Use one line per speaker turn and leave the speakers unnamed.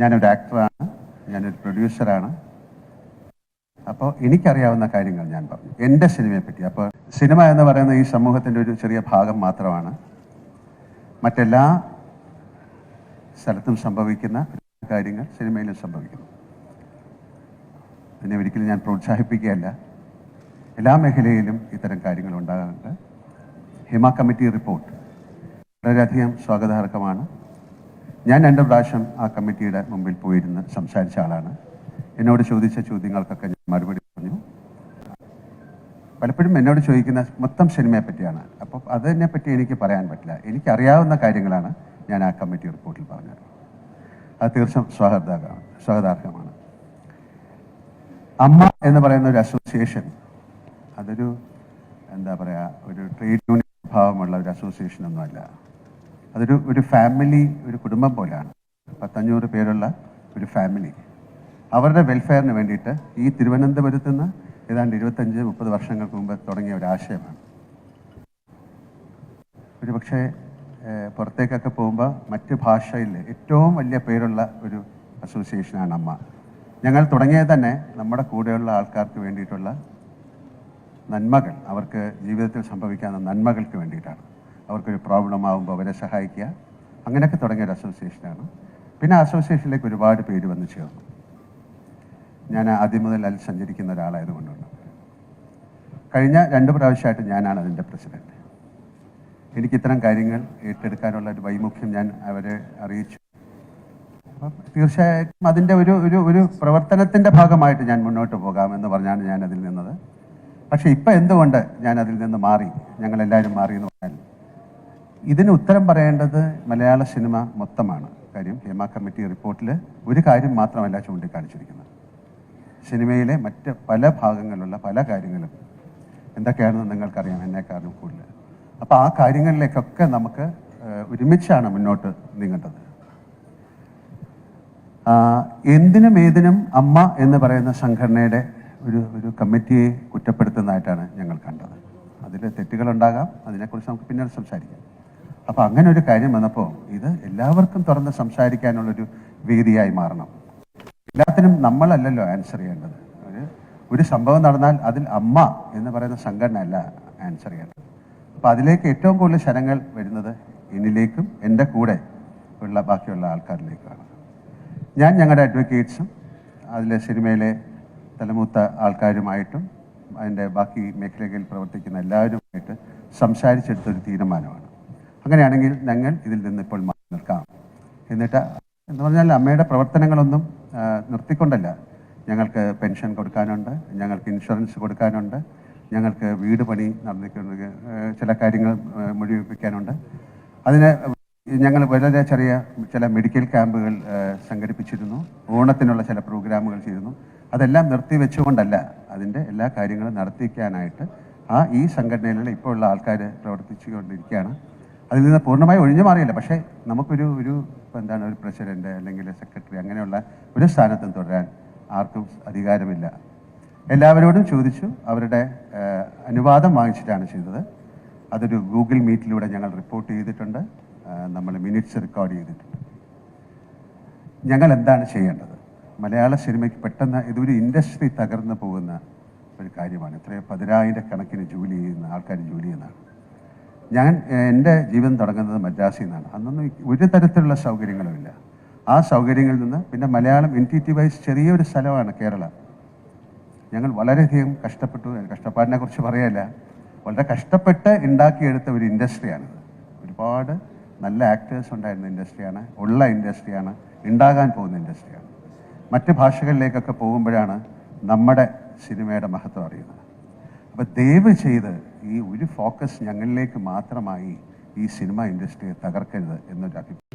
ഞാനൊരു ആക്ടറാണ് ഞാനൊരു പ്രൊഡ്യൂസറാണ് അപ്പോൾ എനിക്കറിയാവുന്ന കാര്യങ്ങൾ ഞാൻ പറഞ്ഞു. എന്റെ സിനിമയെ പറ്റി അപ്പോൾ സിനിമ എന്ന് പറയുന്ന ഈ സമൂഹത്തിന്റെ ഒരു ചെറിയ ഭാഗം മാത്രമാണ്. മറ്റെല്ലാ സ്ഥലത്തും സംഭവിക്കുന്ന കാര്യങ്ങൾ സിനിമയിലും സംഭവിക്കുന്നു. പിന്നെ ഒരിക്കലും ഞാൻ പ്രോത്സാഹിപ്പിക്കുകയല്ല. എല്ലാ മേഖലയിലും ഇത്തരം കാര്യങ്ങൾ ഉണ്ടാകാറുണ്ട്. ഹിമ കമ്മിറ്റി റിപ്പോർട്ട് വളരെയധികം സ്വാഗതാർഹമാണ്. ഞാൻ രണ്ട് പ്രാവശ്യം ആ കമ്മിറ്റിയുടെ മുമ്പിൽ പോയിരുന്ന് സംസാരിച്ച ആളാണ്. എന്നോട് ചോദിച്ച ചോദ്യങ്ങൾക്കൊക്കെ ഞാൻ മറുപടി പറഞ്ഞു. പലപ്പോഴും എന്നോട് ചോദിക്കുന്ന മൊത്തം സിനിമയെ പറ്റിയാണ്. അപ്പോൾ അതിനെ പറ്റി എനിക്ക് പറയാൻ പറ്റില്ല. എനിക്കറിയാവുന്ന കാര്യങ്ങളാണ് ഞാൻ ആ കമ്മിറ്റി റിപ്പോർട്ടിൽ പറഞ്ഞത്. അത് തീർച്ചയായും സ്വാഗതാർഹമാണ് സ്വാഗതാർഹമാണ്. അമ്മ എന്ന് പറയുന്ന ഒരു അസോസിയേഷൻ അതൊരു എന്താ പറയുക ഒരു ട്രേഡ് യൂണിയൻ ഭാവമുള്ള ഒരു അസോസിയേഷൻ ഒന്നുമല്ല. അതൊരു ഒരു ഫാമിലി ഒരു കുടുംബം പോലെയാണ്. പത്തഞ്ഞൂറ് പേരുള്ള ഒരു ഫാമിലി അവരുടെ വെൽഫെയറിന് വേണ്ടിയിട്ട് ഈ തിരുവനന്തപുരത്ത് നിന്ന് ഏതാണ്ട് ഇരുപത്തഞ്ച് മുപ്പത് വർഷങ്ങൾക്ക് മുമ്പ് തുടങ്ങിയ ഒരു ആശയമാണ്. ഒരു പക്ഷേ പുറത്തേക്കൊക്കെ പോകുമ്പോൾ മറ്റ് ഭാഷയിൽ ഏറ്റവും വലിയ പേരുള്ള ഒരു അസോസിയേഷനാണ് അമ്മ. ഞങ്ങൾ തുടങ്ങിയത് തന്നെ നമ്മുടെ കൂടെയുള്ള ആൾക്കാർക്ക് വേണ്ടിയിട്ടുള്ള നന്മകൾ. അവർക്ക് ജീവിതത്തിൽ സംഭവിക്കാവുന്ന നന്മകൾക്ക് വേണ്ടിയിട്ടാണ്. അവർക്കൊരു പ്രോബ്ലം ആകുമ്പോൾ അവരെ സഹായിക്കുക. അങ്ങനെയൊക്കെ തുടങ്ങിയ ഒരു അസോസിയേഷനാണ് പിന്നെ അസോസിയേഷനിലേക്ക് ഒരുപാട് പേര് വന്ന് ചേർന്നു. ഞാൻ ആദ്യം മുതൽ അതിൽ സഞ്ചരിക്കുന്ന ഒരാളായതുകൊണ്ടുണ്ട് കഴിഞ്ഞ രണ്ട് പ്രാവശ്യമായിട്ട് ഞാനാണ് അതിന്റെ പ്രസിഡന്റ് എനിക്ക് ഇത്തരം കാര്യങ്ങൾ ഏറ്റെടുക്കാനുള്ള ഒരു വൈമുഖ്യം ഞാൻ അവരെ അറിയിച്ചു. അപ്പം തീർച്ചയായിട്ടും അതിന്റെ ഒരു ഒരു ഒരു പ്രവർത്തനത്തിന്റെ ഭാഗമായിട്ട് ഞാൻ മുന്നോട്ട് പോകാമെന്ന് പറഞ്ഞാണ് ഞാൻ അതിൽ നിന്നത്. പക്ഷേ ഇപ്പം എന്തുകൊണ്ട് ഞാൻ അതിൽ നിന്ന് മാറി? ഞങ്ങളെല്ലാവരും മാറി എന്ന് പറഞ്ഞാൽ ഇതിന് ഉത്തരം പറയേണ്ടത് മലയാള സിനിമ മൊത്തമാണ്. കാര്യം ഹേമ കമ്മിറ്റി റിപ്പോർട്ടിൽ ഒരു കാര്യം മാത്രമല്ല ചൂണ്ടിക്കാണിച്ചിരിക്കുന്നത്. സിനിമയിലെ മറ്റ് പല ഭാഗങ്ങളിലുള്ള പല കാര്യങ്ങളും എന്തൊക്കെയാണെന്ന് നിങ്ങൾക്കറിയാം എന്നെക്കാളും കൂടുതൽ. അപ്പോൾ ആ കാര്യങ്ങളിലേക്കൊക്കെ നമുക്ക് ഒരുമിച്ചാണ് മുന്നോട്ട് നീങ്ങേണ്ടത്. എന്തിനും ഏതിനും അമ്മ എന്ന് പറയുന്ന സംഘടനയുടെ ഒരു ഒരു കമ്മിറ്റിയെ കുറ്റപ്പെടുത്തുന്നതായിട്ടാണ് ഞങ്ങൾ കണ്ടത്. അതിൽ തെറ്റുകളുണ്ടാകാം അതിനെക്കുറിച്ച് നമുക്ക് പിന്നീട് സംസാരിക്കാം. അപ്പോൾ അങ്ങനെ ഒരു കാര്യം വന്നപ്പോൾ ഇത് എല്ലാവർക്കും തുറന്ന് സംസാരിക്കാനുള്ളൊരു വേദിയായി മാറണം. എല്ലാത്തിനും നമ്മളല്ലല്ലോ ആൻസർ ചെയ്യേണ്ടത്. ഒരു ഒരു സംഭവം നടന്നാൽ അതിൽ അമ്മ എന്ന് പറയുന്ന സംഘടന അല്ല ആൻസർ ചെയ്യേണ്ടത്. അപ്പോൾ അതിലേക്ക് ഏറ്റവും കൂടുതൽ ശരങ്ങൾ വരുന്നത് എന്നിലേക്കും എന്റെ കൂടെ ഉള്ള ബാക്കിയുള്ള ആൾക്കാരിലേക്കാണ് ഞാൻ ഞങ്ങളുടെ അഡ്വക്കേറ്റ്സും അതിലെ സിനിമയിലെ തലമൂത്ത ആൾക്കാരുമായിട്ടും അതിന്റെ ബാക്കി മേഖലകളിൽ പ്രവർത്തിക്കുന്ന എല്ലാവരുമായിട്ട് സംസാരിച്ചെടുത്തൊരു തീരുമാനമാണ്. അങ്ങനെയാണെങ്കിൽ ഞങ്ങൾ ഇതിൽ നിന്ന് ഇപ്പോൾ മാറി നിൽക്കാം. എന്നിട്ട് എന്ന് പറഞ്ഞാൽ അമ്മയുടെ പ്രവർത്തനങ്ങളൊന്നും നിർത്തിക്കൊണ്ടല്ല. ഞങ്ങൾക്ക് പെൻഷൻ കൊടുക്കാനുണ്ട് ഞങ്ങൾക്ക് ഇൻഷുറൻസ് കൊടുക്കാനുണ്ട് ഞങ്ങൾക്ക് വീട് പണി നടന്നിട്ടുണ്ട് ചില കാര്യങ്ങൾ മുഴുവിപ്പിക്കാനുണ്ട്. അതിന് ഞങ്ങൾ വളരെ ചെറിയ ചില മെഡിക്കൽ ക്യാമ്പുകൾ സംഘടിപ്പിച്ചിരുന്നു. ഓണത്തിനുള്ള ചില പ്രോഗ്രാമുകൾ ചെയ്തിരുന്നു. അതെല്ലാം നിർത്തിവെച്ചുകൊണ്ടല്ല അതിന്റെ എല്ലാ കാര്യങ്ങളും നടത്തിക്കാനായിട്ട് ആ ഈ സംഘടനയിലുള്ള ഇപ്പോൾ ഉള്ള ആൾക്കാർ പ്രവർത്തിച്ചുകൊണ്ടിരിക്കുകയാണ്. അതിൽ നിന്ന് പൂർണമായി ഒഴിഞ്ഞു മാറിയില്ല. പക്ഷേ നമുക്കൊരു ഒരു എന്താണ് ഒരു പ്രസിഡന്റ് അല്ലെങ്കിൽ സെക്രട്ടറി അങ്ങനെയുള്ള ഒരു സ്ഥാനത്തും തുടരാൻ ആർക്കും അധികാരമില്ല. എല്ലാവരോടും ചോദിച്ചു അവരുടെ അനുവാദം വാങ്ങിച്ചിട്ടാണ് ചെയ്തത്. അതൊരു ഗൂഗിൾ മീറ്റിലൂടെ ഞങ്ങൾ റിപ്പോർട്ട് ചെയ്തിട്ടുണ്ട്. നമ്മൾ മിനിറ്റ്സ് റെക്കോർഡ് ചെയ്തിട്ടുണ്ട്. ഞങ്ങൾ എന്താണ് ചെയ്യേണ്ടത്? മലയാള സിനിമയ്ക്ക് പെട്ടെന്ന് ഇതൊരു ഇൻഡസ്ട്രി തകർന്നു പോകുന്ന ഒരു കാര്യമാണ്. ഇത്രയും പതിനായിരക്കണക്കിന് ജോലി ചെയ്യുന്ന ആൾക്കാർ ജോലി ചെയ്യുന്നതാണ്. ഞാൻ എന്റെ ജീവിതം തുടങ്ങുന്നത് മദ്രാസിൽ നിന്നാണ്. അന്നൊന്നും ഒരു തരത്തിലുള്ള സൗകര്യങ്ങളുമില്ല ആ സൗകര്യങ്ങളിൽ നിന്ന് പിന്നെ Malayalam N T T wise ചെറിയൊരു സ്ഥലമാണ് കേരള. ഞങ്ങൾ വളരെയധികം കഷ്ടപ്പെട്ടു. കഷ്ടപ്പാടിനെ കുറിച്ച് പറയല്ല വളരെ കഷ്ടപ്പെട്ട് ഉണ്ടാക്കിയെടുത്ത ഒരു ഇൻഡസ്ട്രിയാണിത് ഒരുപാട് നല്ല ആക്ടേഴ്സ് ഉണ്ടായിരുന്ന ഇൻഡസ്ട്രിയാണ്. ഉള്ള ഇൻഡസ്ട്രിയാണ്. ഉണ്ടാകാൻ പോകുന്ന ഇൻഡസ്ട്രിയാണ്. മറ്റ് ഭാഷകളിലേക്കൊക്കെ പോകുമ്പോഴാണ് നമ്മുടെ സിനിമയുടെ മഹത്വം അറിയുന്നത്. അപ്പോൾ ദയവ് ചെയ്ത് ഈ ഒരു ഫോക്കസ് ഞങ്ങളിലേക്ക് മാത്രമായി ഈ സിനിമ ഇൻഡസ്ട്രിയെ തകർക്കരുത് എന്നൊരു അഭിപ്രായം